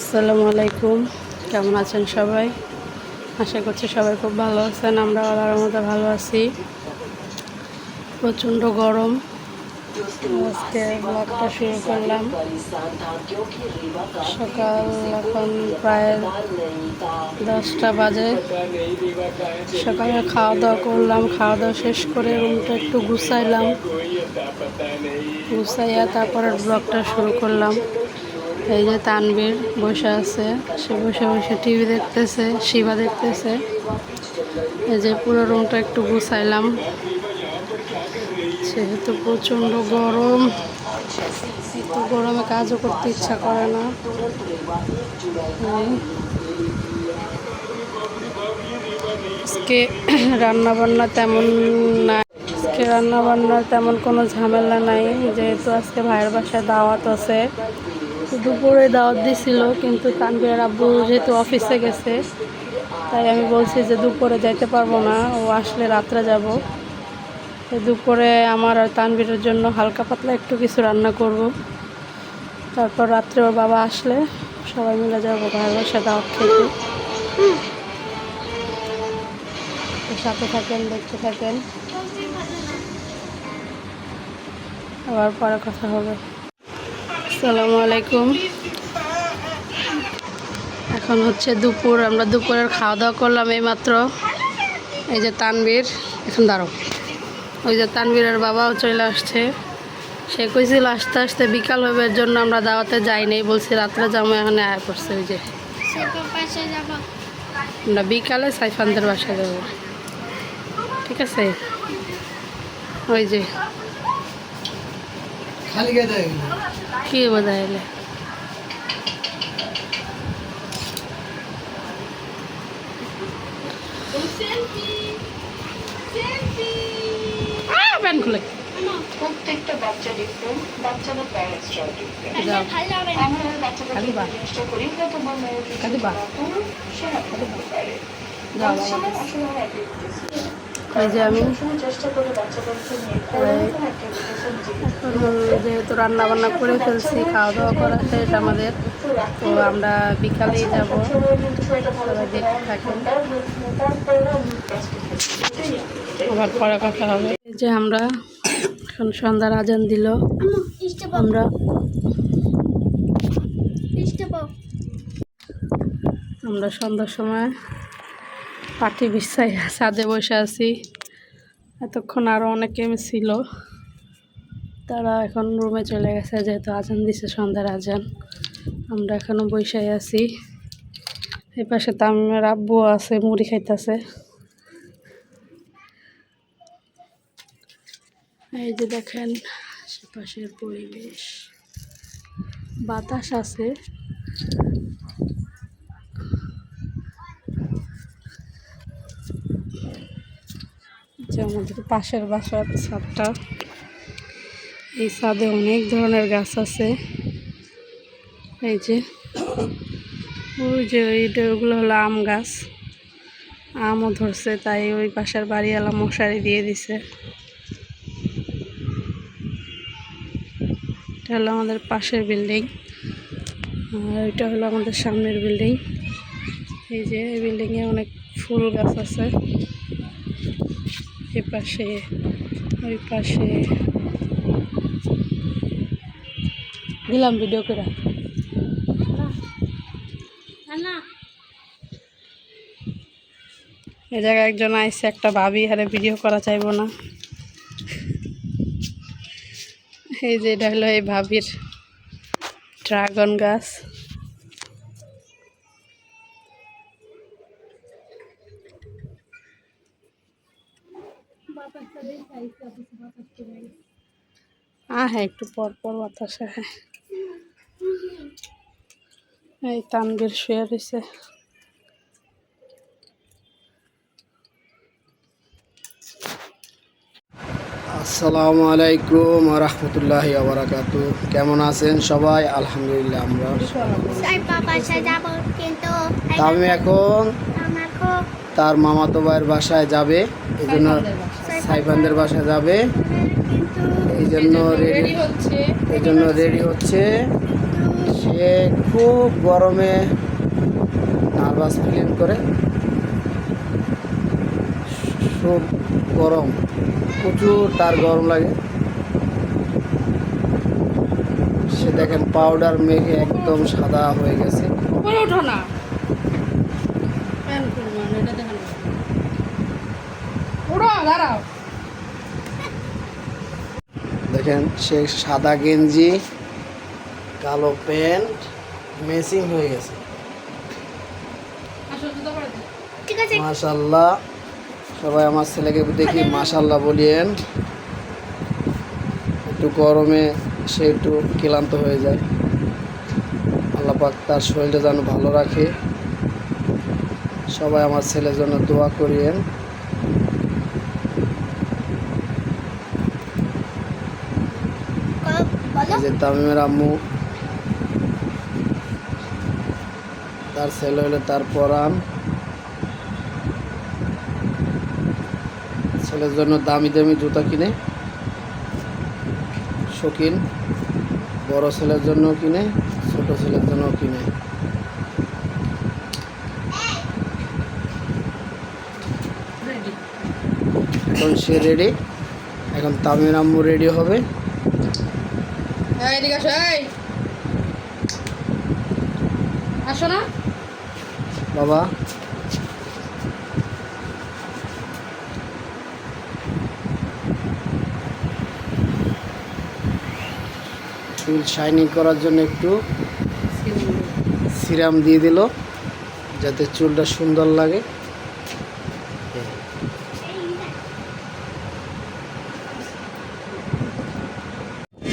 আসসালামু আলাইকুম। কেমন আছেন সবাই? আশা করছি সবাই খুব ভালো আছেন। আমরা আল্লাহর মধ্যে ভালো আছি। প্রচণ্ড গরম। আজকে ব্লগটা শুরু করলাম। সকাল এখন প্রায় দশটা বাজে। সকালে খাওয়া দাওয়া করলাম। খাওয়া দাওয়া শেষ করে রুমটা একটু গুছাইলাম। গুছাইয়া তারপরে ব্লগটা শুরু করলাম। এই যে তানবীর বসে আছে। সে বসে বসে টিভি দেখতেছে, শিবা দেখতেছে। এই যে পুরো রুমটা একটু গুছাইলাম। সেহেতু প্রচণ্ড গরম, এত গরমে কাজও করতে ইচ্ছা করে না। আজকে রান্না বান্না তেমন নাই। আজকে রান্নাবান্নার তেমন কোনো ঝামেলা নাই। যেহেতু আজকে ভাইয়ের বাসায় দাওয়াত আছে। দুপুরে দাওয়াত দিছিল, কিন্তু তানবীর আব্বু যেহেতু অফিসে গেছে, তাই আমি বলছি যে দুপুরে যাইতে পারব না, ও আসলে রাত্রে যাব। দুপুরে আমার আর তানবীরের জন্য হালকা পাতলা একটু কিছু রান্না করব। তারপর রাত্রে ওর বাবা আসলে সবাই মিলে যাব ভাইয়ের বাসায় দাওয়াত খেতে। সাথে থাকেন, দেখতে থাকেন। আবার পরে কথা হবে। আসসালামু আলাইকুম। এখন হচ্ছে দুপুর আমরা দুপুরের খাওয়া দাওয়া করলাম এইমাত্র। এই যে তানবীর এখন দাঁড়ো ওই যে তানবীরের বাবাও চলে আসছে। সে কইছিল আসতে আসতে বিকাল হবে এর জন্য আমরা দাওয়াতে যাই নাই বলছি রাত্রে যাব এখানে আয়া করছে ওই যে। আমরা বিকালে সাইফানদের বাসায় যাব। ঠিক আছে? ওই যে। খালি কে খুলে। প্রত্যেকটা বাচ্চা দেখুন বাচ্চাদের প্যারেন্টসরাও খালি যাবে আমরা বাচ্চাদেরকে খালি বা। চেষ্টা করি কতবার মনোযোগ খালি বা। করুন সেটা করতে পারে। যাও বাচ্চারা আসলে। এই যে আমি যেহেতু রান্না বান্না করে ফেলছি খাওয়া দাওয়া করা শেষ আমাদের তো আমরা বিকালেই যাব। দেখতে থাকেন। আবার পরে কথা হবে। এই যে আমরা এখন সন্ধ্যার আজান দিল। আমরা আমরা সন্ধ্যার সময় পাটি বিছাই ছাদে বসে আছি। এতক্ষণ আরও অনেকে ছিল। তারা এখন রুমে চলে গেছে, যেহেতু আজান দিছে সন্ধ্যার আজান। আমরা এখনও বসে আছি। এই পাশে তামিমের আব্বু আছে, মুড়ি খাইতেছে। এই যে দেখেন, আশেপাশের পরিবেশ। বাতাস আছে। আমাদের পাশের বাসার ছাদটা। এই ছাদে অনেক ধরনের গাছ আছে। এই যে, ওই যে ওইটা ওগুলো হলো আম গাছ। আমও ধরছে, তাই ওই পাশের বাড়িওয়ালা মশারি দিয়ে দিছে। এটা হলো আমাদের পাশের বিল্ডিং। আর এটা হলো আমাদের সামনের বিল্ডিং। এই যে, এই বিল্ডিংয়ে অনেক ফুল গাছ আছে। এ পাশে ওই পাশে। দিলাম ভিডিও করে। এ জায়গায় একজন আইসে একটা ভাবি হারে ভিডিও করা চাইব না। এই যে এটা হলো এই ভাবির ড্রাগন গাছ। হ্যাঁ একটু পর পর বাতাস হ্যাঁ। এই তানবীর শুয়ে রয়েছে। আসসালামু আলাইকুম রহমতুল্লাহ আবরাকাত কেমন আছেন সবাই? আলহামদুলিল্লাহ আমরা সাই পাশে যাব কিন্তু আমি এখন আমাকে তার মামাতো ভাইয়ের বাসায় যাবে। এই জন্য সাইফানদের বাসায় যাবে। কিন্তু এই জন্য রেডি হচ্ছে। এই জন্য রেডি হচ্ছে। সে খুব গরমে নার্ভাস ফিলিং করে। খুব গরম। প্রচুর তার গরম লাগে। সে দেখেন পাউডার মেখে একদম সাদা হয়ে গেছে। ওঠো না। দাঁড়াও। দেখেন সে সাদা গেঞ্জি কালো প্যান্ট মেসিং হয়ে গেছে। মাশাল্লাহ সবাই আমার ছেলেকে দেখি মাশাল্লাহ বলিয়েন। একটু গরমে সে একটু ক্লান্ত হয়ে যায়। আল্লাহ পাক তার শরীরটা যেন ভালো রাখে। সবাই আমার ছেলের জন্য দোয়া করিয়েন ক- বলো এই যে তামিমের আম্মু, তার ছেলে হলে তার পরাণ। ছেলের জন্য দামি দামি জুতা কিনে, শৌখিন। বড় ছেলের জন্য কিনে, ছোট ছেলের জন্য কিনে। এখন সে রেডি এখন তামিমের আম্মু রেডি হবে। এদিকে আসো, এই। আসো না। বাবা। চুল শাইনিং করার জন্য একটু সিরাম দিয়ে দিল যাতে চুলটা সুন্দর লাগে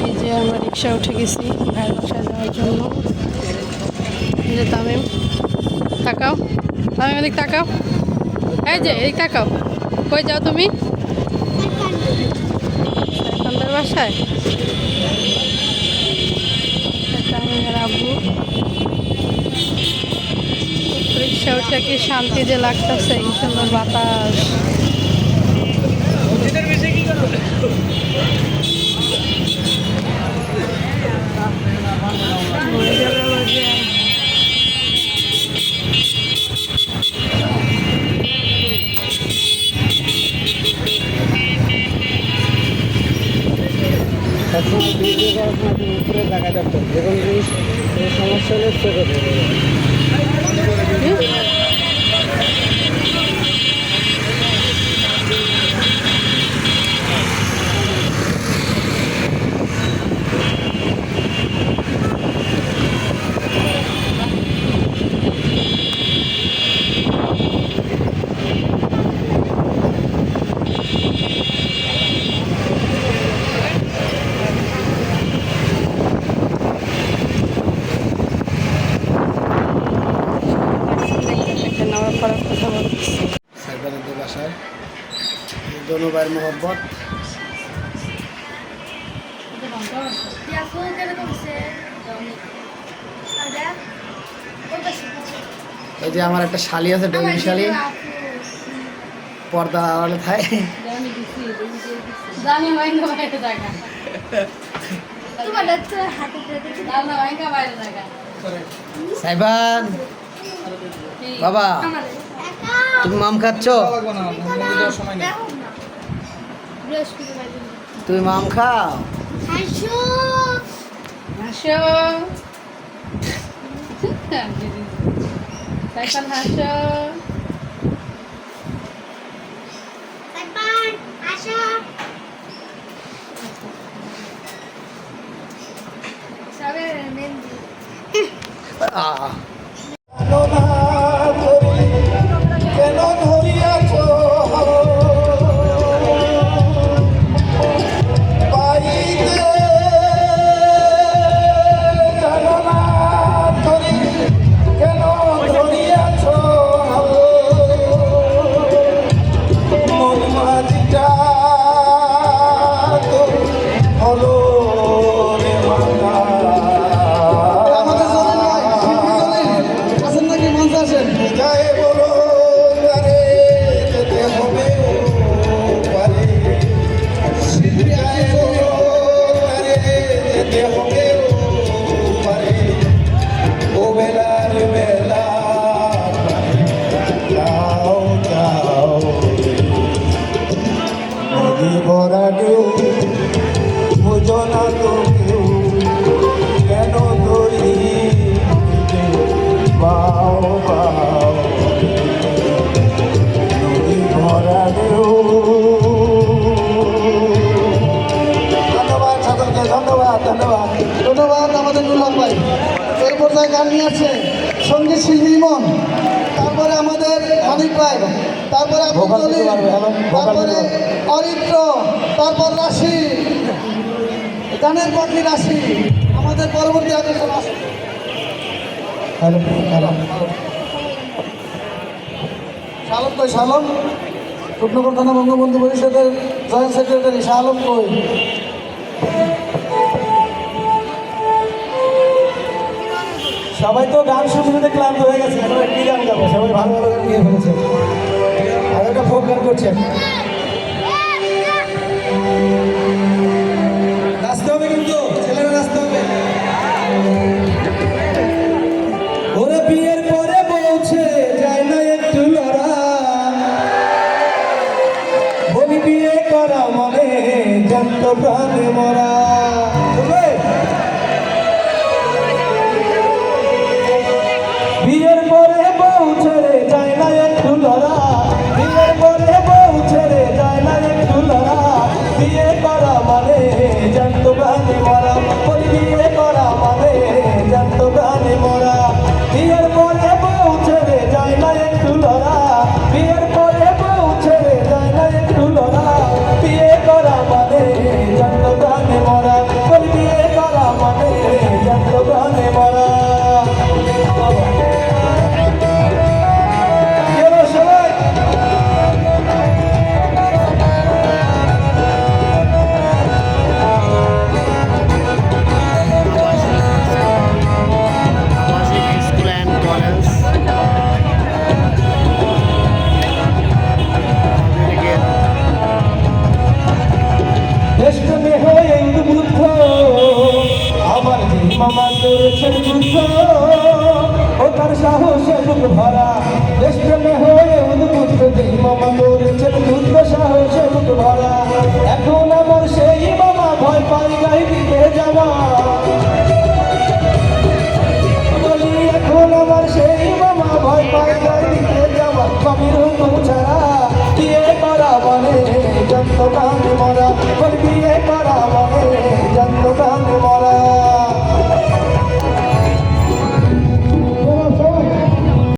এই যে আমরা রিক্সা উঠে গেছি ভাইয়ের বাসায় যাওয়ার জন্য। যে তামিম, তাকাও। তামিম, এদিক তাকাও। এই যে, এদিক তাকাও। কই যাও তুমি? সাইফানদের বাসায়? তামিমের আব্বু। রিক্সা উঠে কি শান্তি যে লাগতেছে কি সুন্দর বাতাস। উপরে দেখতো এরকম জিনিস সমস্যা হলে নেওয়ার পরে কথা বলছি সাইবানদের বাসায় ভাইয়ের মোহব্বত। এই যে আমার একটা শালি আছে ডেঙ্গি শালি পর্দা আড়ালে থাকে জানি ভাইঙ্গা বাইরে থাকা তোমার তো হাতে ধরে দাদা ভাইঙ্গা বাইরে থাকা সাইবান বাবা তুমি মাম খাচ্ছ। তুমি মাম খাও? হাসো। হাসো। সাইকেল হাসো। মানুষ আসেন যায় বলো যেতে হবে পারে। যেতে হবে পারে। ও বেলার বেলা, যাও যাও। নদী ভরা তারপরে অরিত্র তারপর রাশি। গানের রাশি। আমাদের পরবর্তী আকর্ষণ আসবে শালম কই শালম রূপনগর থানা বঙ্গবন্ধু পরিষদের জয়েন্ট সেক্রেটারি শালম কই? সবাই তো গান শুনতে শুনতে ক্লান্ত হয়ে গেছে। এখন কি গান গাবো? সবাই ভালো ভালো গান গিয়ে ফেলেছে। একটা করছে বিয়ের পরে বলছে, যায় না একটু লড়া। বিয়ে করা মানে মরা। বিয়ের বউ ছেড়ে যায় না একটু লড়া। বলি এখন আমার সেই মামা